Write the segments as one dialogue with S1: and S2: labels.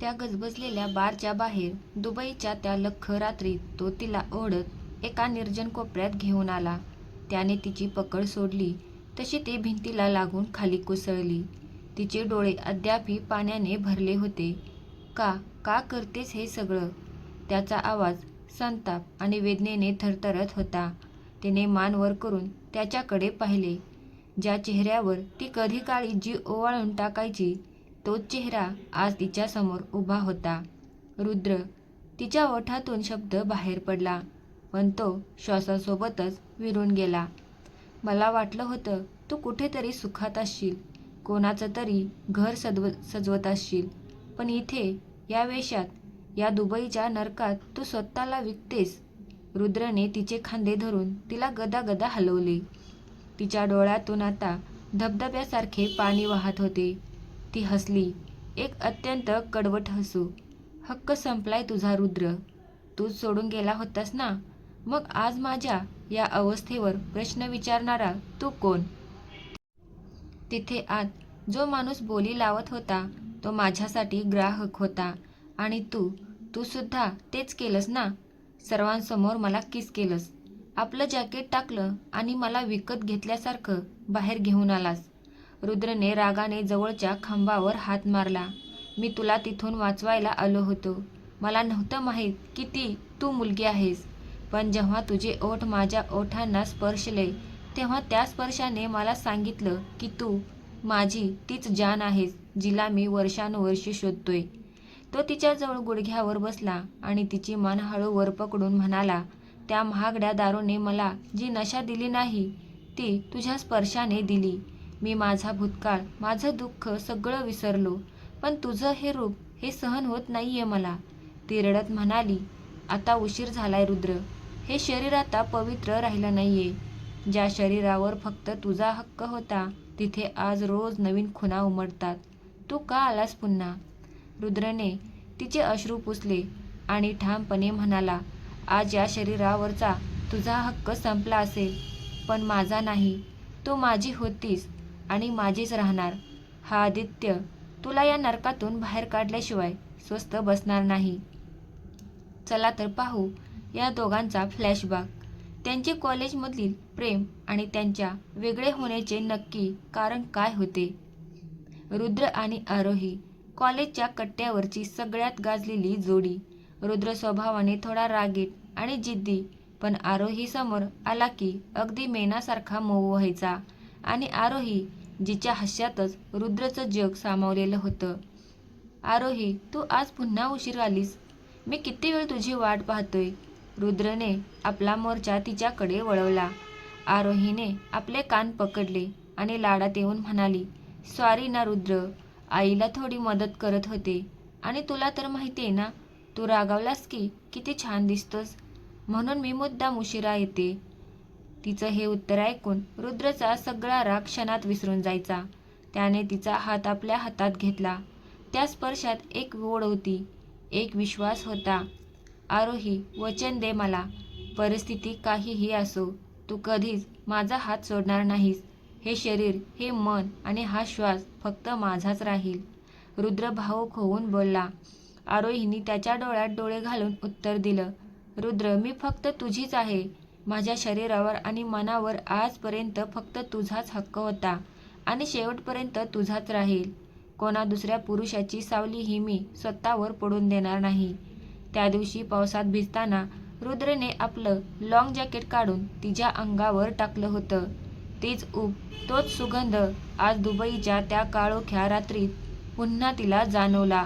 S1: त्या गजबजलेल्या बारच्या बाहेर दुबईच्या त्या लख्ख रात्रीत तो तिला ओढत एका निर्जन कोपऱ्यात घेऊन आला. त्याने तिची पकड सोडली तशी ती भिंतीला लागून खाली कोसळली. तिचे डोळे अद्यापही पाण्याने भरले होते. का, का करतेस हे सगळं? त्याचा आवाज संताप आणि वेदनेने थरथरत होता. तिने मान वर करून त्याच्याकडे पाहिले. ज्या चेहऱ्यावर ती कधी काळी जी ओवाळून टाकायची तोच चेहरा आज तिच्यासमोर उभा होता. रुद्र. तिच्या ओठातून शब्द बाहेर पडला, पण तो श्वासासोबतच विरून गेला. मला वाटलं होतं तू कुठेतरी सुखात असशील, कोणाचं तरी घर सजवत असशील, पण इथे, या वेशात या दुबईच्या नरकात तू स्वतःला विकतेस. रुद्रने तिचे खांदे धरून तिला गदागदा हलवले. तिच्या डोळ्यातून आता धबधब्यासारखे पाणी वाहत होते. ती हसली, एक अत्यंत कडवट हसू. हक्क संपलाय तुझा रुद्र. तूच सोडून गेला होतास ना, मग आज माझ्या या अवस्थेवर प्रश्न विचारणारा तू कोण? तिथे आत जो माणूस बोली लावत होता तो माझ्यासाठी ग्राहक होता आणि तू, तू सुद्धा तेच केलंस ना? सर्वांसमोर मला किस केलंस. आपलं जॅकेट टाकलं आणि मला विकत घेतल्यासारखं बाहेर घेऊन आलास. रुद्रने रागाने जवळच्या खांबावर हात मारला. मी तुला तिथून वाचवायला आलो होतो. मला नव्हतं माहीत की ती तू मुलगी आहेस. पण जेव्हा तुझे ओठ माझ्या ओठांना स्पर्शले तेव्हा त्या स्पर्शाने मला सांगितलं की तू, माझी तीच जान आहेस जिला मी वर्षानुवर्षी शोधतोय. तो तिच्याजवळ गुडघ्यावर बसला आणि तिची मान हळू वर पकडून म्हणाला त्या महागड्या दारूने मला जी नशा दिली नाही ती तुझ्या स्पर्शाने दिली. मी माझा भूतकाळ, माझं दुःख सगळं विसरलो, पण तुझं हे रूप, हे सहन होत नाहीये मला. ती रडत म्हणाली, आता उशीर झालाय रुद्र. हे शरीर आता पवित्र राहिलं नाहीये. ज्या शरीरावर फक्त तुझा हक्क होता तिथे आज रोज नवीन खुणा उमटतात. तू का आलास पुन्हा? रुद्रने तिचे अश्रू पुसले आणि ठामपणे म्हणाला आज या शरीरावरचा तुझा हक्क संपला असेल, पण माझा नाही. तू माझी होतीस आणि माझीच राहणार. हा आदित्य तुला या नरकातून बाहेर काढल्याशिवाय स्वस्त बसणार नाही. चला तर पाहू या दोघांचा फ्लॅशबॅक. त्यांचे कॉलेजमधील प्रेम आणि त्यांच्या वेगळे होण्याचे नक्की कारण काय होते? रुद्र आणि आरोही कॉलेजच्या कट्ट्यावरची सगळ्यात गाजलेली जोडी. रुद्र स्वभावाने थोडा रागीट आणि जिद्दी पण आरोही समोर आला की अगदी मेनासारखा मऊ व्हायचा आणि आरोही, जिच्या हास्यातच रुद्रचं जग सामावलेलं होतं. आरोही तू आज पुन्हा उशीर आलीस. मी किती वेळ तुझी वाट पाहतोय. रुद्रने आपला मोर्चा तिच्याकडे वळवला. आरोहीने आपले कान पकडले आणि लाडात येऊन म्हणाली सॉरी ना रुद्र, आईला थोडी मदत करत होते आणि तुला तर माहिती आहे ना, तू रागावलास की किती छान दिसतोस, म्हणून मी मुद्दाम उशिरा येते. तिचं हे उत्तर ऐकून रुद्रचा सगळा राग क्षणात विसरून जायचा. त्याने तिचा हात आपल्या हातात घेतला. त्या स्पर्शात एक ओढ होती, एक विश्वास होता. आरोही वचन दे मला, परिस्थिती काहीही असो, तू कधीच माझा हात सोडणार नाहीस. हे शरीर, हे मन आणि हा श्वास फक्त माझाच राहील. रुद्र भाऊक होऊन बोलला. आरोहीने त्याच्या डोळ्यात डोळे घालून उत्तर दिलं रुद्र मी फक्त तुझीच आहे. माझ्या शरीरावर आणि मनावर आजपर्यंत फक्त तुझाच हक्क होता आणि शेवटपर्यंत तुझाच राहील. कोणा दुसऱ्या पुरुषाची सावलीही मी स्वतःवर पडून देणार नाही. त्या दिवशी पावसात भिजताना रुद्रने आपलं लाँग जॅकेट काढून तिच्या अंगावर टाकलं होतं. तीच ऊब, तोच सुगंध आज दुबईच्या त्या काळोख्या रात्रीत पुन्हा तिला जाणवला.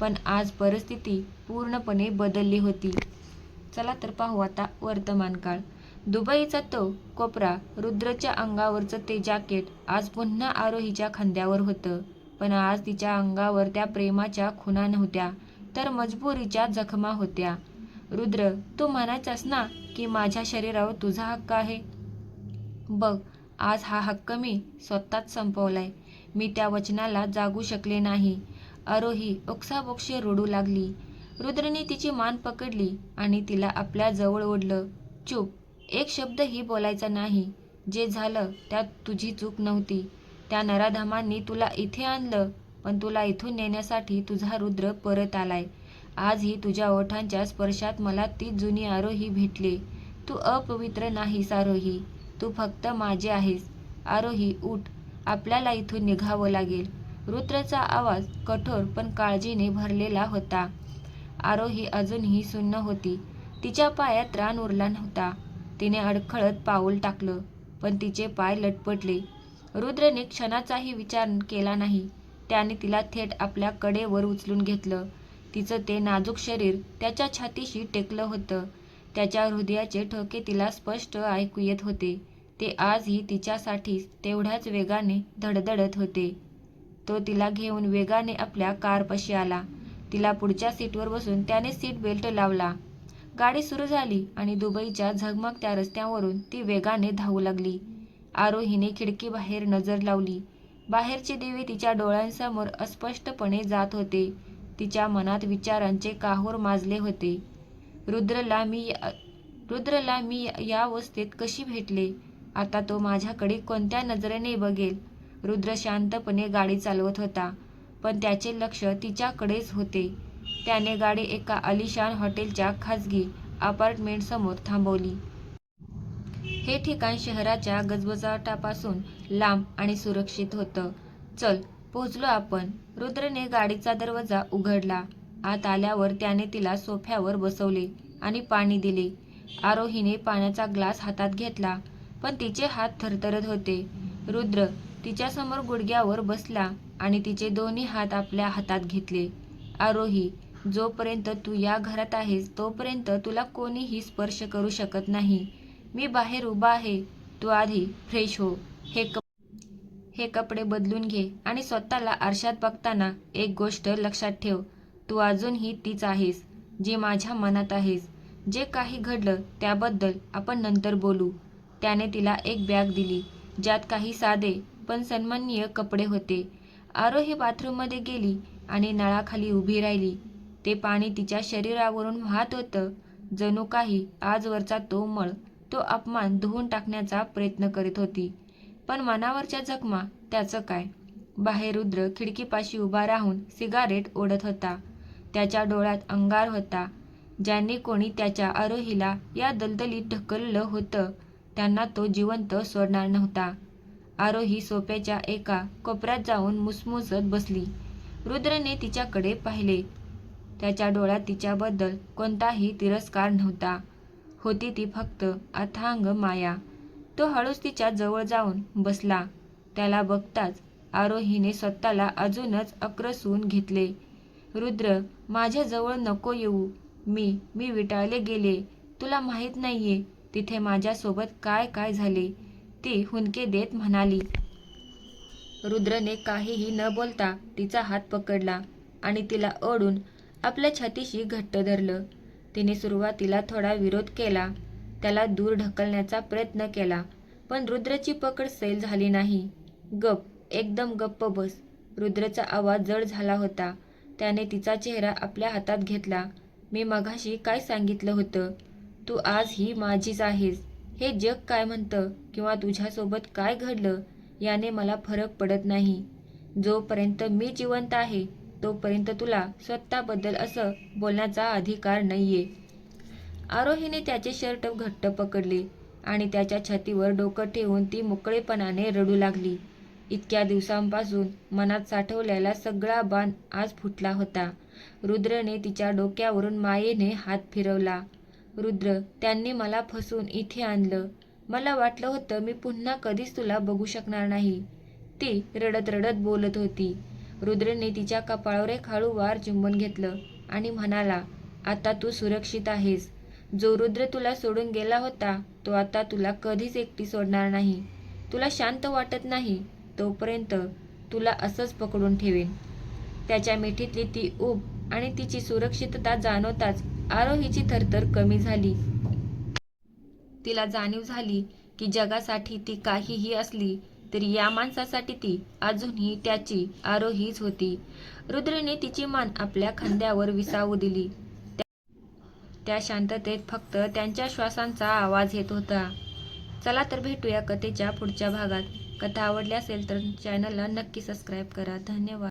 S1: पण आज परिस्थिती पूर्णपणे बदलली होती. चला तर पाहू आता वर्तमान काळ दुबईचा तो कोपरा, रुद्रच्या अंगावरचं ते जॅकेट आज पुन्हा आरोहीच्या खांद्यावर होतं. पण आज तिच्या अंगावर त्या प्रेमाच्या खुणा नव्हत्या, तर मजबुरीच्या जखमा होत्या. रुद्र तू म्हणायचास ना की माझ्या शरीरावर तुझा हक्क आहे. बघ आज हा हक्क मी स्वतःच संपवलाय. मी त्या वचनाला जागू शकले नाही. आरोही ओक्साबोक्षी रडू लागली. रुद्रने तिची मान पकडली आणि तिला आपल्या जवळ ओढलं. चूप, एक शब्दही बोलायचा नाही. जे झालं त्यात तुझी चूक नव्हती. त्या नराधमांनी तुला इथे आणलं, पण तुला इथून नेण्यासाठी तुझा रुद्र परत आलाय. आजही तुझ्या ओठांच्या स्पर्शात मला ती जुनी आरोही भेटले. तू अपवित्र नाहीस आरोही. तू फक्त माझे आहेस. आरोही उठ. आपल्याला इथून निघावं लागेल. रुद्रचा आवाज कठोर पण काळजीने भरलेला होता. आरोही अजूनही सुन्न होती. तिच्या पायात रान उरला नव्हता. तिने अडखळत पाऊल टाकलं पण तिचे पाय लटपटले. रुद्रने क्षणाचाही विचार केला नाही. त्याने तिला थेट आपल्या कडेवर उचलून घेतलं. तिचं ते नाजूक शरीर त्याच्या छातीशी टेकलं होतं. त्याच्या हृदयाचे ठोके तिला स्पष्ट ऐकू येत होते. ते आजही तिच्यासाठीच तेवढ्याच वेगाने धडधडत होते. तो तिला घेऊन वेगाने आपल्या कारपाशी आला. तिला पुढच्या सीटवर बसून त्याने सीट बेल्ट लावला. गाडी सुरू झाली आणि दुबईच्या झगमगत्या रस्त्यावरून ती वेगाने धावू लागली. आरोहीने खिडकीबाहेर नजर लावली. बाहेरचे दिवे तिच्या डोळ्यांसमोर अस्पष्टपणे जात होते. तिच्या मनात विचारांचे काहूर माजले होते. रुद्रला मी रुद्रला मी या अवस्थेत कशी भेटले? आता तो माझ्याकडे कोणत्या नजरेने बघेल? रुद्र शांतपणे गाडी चालवत होता पण त्याचे लक्ष तिच्याकडेच होते. त्याने गाडी एका आलिशान हॉटेलच्या खाजगी अपार्टमेंटसमोर थांबवली. हे ठिकाण शहराच्या गजबजाटापासून लांब आणि सुरक्षित होतं. चल पोहोचलो आपण. रुद्रने गाडीचा दरवाजा उघडला. आत आल्यावर त्याने तिला सोफ्यावर बसवले आणि पाणी दिले. आरोहीने पाण्याचा ग्लास हातात घेतला पण तिचे हात थरथरत होते. रुद्र तिच्यासमोर गुडघ्यावर बसला आणि तिचे दोन्ही हात आपल्या हातात घेतले. आरोही जोपर्यंत तू या घरात आहेस तोपर्यंत तुला कोणीही स्पर्श करू शकत नाही. मी बाहेर उभा आहे. तू आधी फ्रेश हो. हे कप हे कपडे बदलून घे आणि स्वतःला आरशात बघताना एक गोष्ट लक्षात ठेव. तू अजूनही तीच आहेस जी माझ्या मनात आहेस. जे काही घडलं त्याबद्दल आपण नंतर बोलू. त्याने तिला एक बॅग दिली ज्यात काही साधे पण सन्माननीय कपडे होते. आरोही बाथरूममध्ये गेली आणि नळाखाली उभी राहिली. ते पाणी तिच्या शरीरावरून वाहत होतं. जणू काही आजवरचा तो मळ तो अपमान धुवून टाकण्याचा प्रयत्न करीत होती. पण मनावरच्या जखमा त्याचं काय? बाहेर रुद्र खिडकीपाशी उभा राहून सिगारेट ओढत होता. त्याच्या डोळ्यात अंगार होता. ज्यांनी कोणी त्याच्या आरोहीला या दलदलीत ढकललं होतं त्यांना तो जिवंत सोडणार नव्हता. आरोही सोप्याच्या एका कोपऱ्यात जाऊन मुसमुसत बसली. रुद्रने तिच्याकडे पाहिले. त्याच्या डोळ्यात तिच्याबद्दल कोणताही तिरस्कार नव्हता. होती ती फक्त अथांग माया. तो हळूच तिच्या जवळ जाऊन बसला. त्याला बघताच आरोहीने स्वतःला अजूनच अक्रसून घेतले. रुद्र माझ्याजवळ नको येऊ. मी मी विटाळले गेले. तुला माहीत नाहीये तिथे माझ्यासोबत काय काय झाले. ती हुंदके देत म्हणाली. रुद्रने काहीही न बोलता तिचा हात पकडला आणि तिला ओढून आपल्या छातीशी घट्ट धरलं. तिने सुरुवातीला थोडा विरोध केला. त्याला दूर ढकलण्याचा प्रयत्न केला. पण रुद्रची पकड सैल झाली नाही. गप एकदम गप्प बस. रुद्रचा आवाज जड झाला होता. त्याने तिचा चेहरा आपल्या हातात घेतला. मी मघाशी काय सांगितलं होतं? तू आज ही माझीच आहेस. हे जग काय म्हणतं किंवा तुझ्यासोबत काय घडलं याने मला फरक पडत नाही. जोपर्यंत मी जिवंत आहे तोपर्यंत तुला स्वतःबद्दल असं बोलण्याचा अधिकार नाहीये. आरोहीने त्याचे शर्ट घट्ट पकडले आणि त्याच्या छातीवर डोकं ठेवून ती मोकळेपणाने रडू लागली. इतक्या दिवसांपासून मनात साठवलेला सगळा बाण आज फुटला होता. रुद्रने तिच्या डोक्यावरून मायेने हात फिरवला. रुद्र त्यांनी मला फसून इथे आणलं. मला वाटलं होतं मी पुन्हा कधीच तुला बघू शकणार नाही. ती रडत रडत बोलत होती. रुद्रने तिच्या कपाळावर एक हळूवार चुंबन घेतलं आणि म्हणाला आता तू सुरक्षित आहेस. जो रुद्र तुला सोडून गेला होता तो आता तुला कधीच एकटी सोडणार नाही. तुला शांत वाटत नाही तोपर्यंत तुला असंच पकडून ठेवेन. त्याच्या मिठीतली ती ऊब आणि तिची सुरक्षितता जाणवताच आरोहीची थरथर कमी झाली. तिला जाणीव झाली की जगासाठी ती काहीही असली तरी या माणसासाठी ती अजूनही त्याची आरोहीच होती. रुद्रने तिची मान आपल्या खांद्यावर विसावू दिली. त्या शांततेत फक्त त्यांच्या श्वासांचा आवाज येत होता. चला तर भेटूया कथेच्या पुढच्या भागात. कथा आवडली असेल तर चॅनलला नक्की सबस्क्राईब करा. धन्यवाद.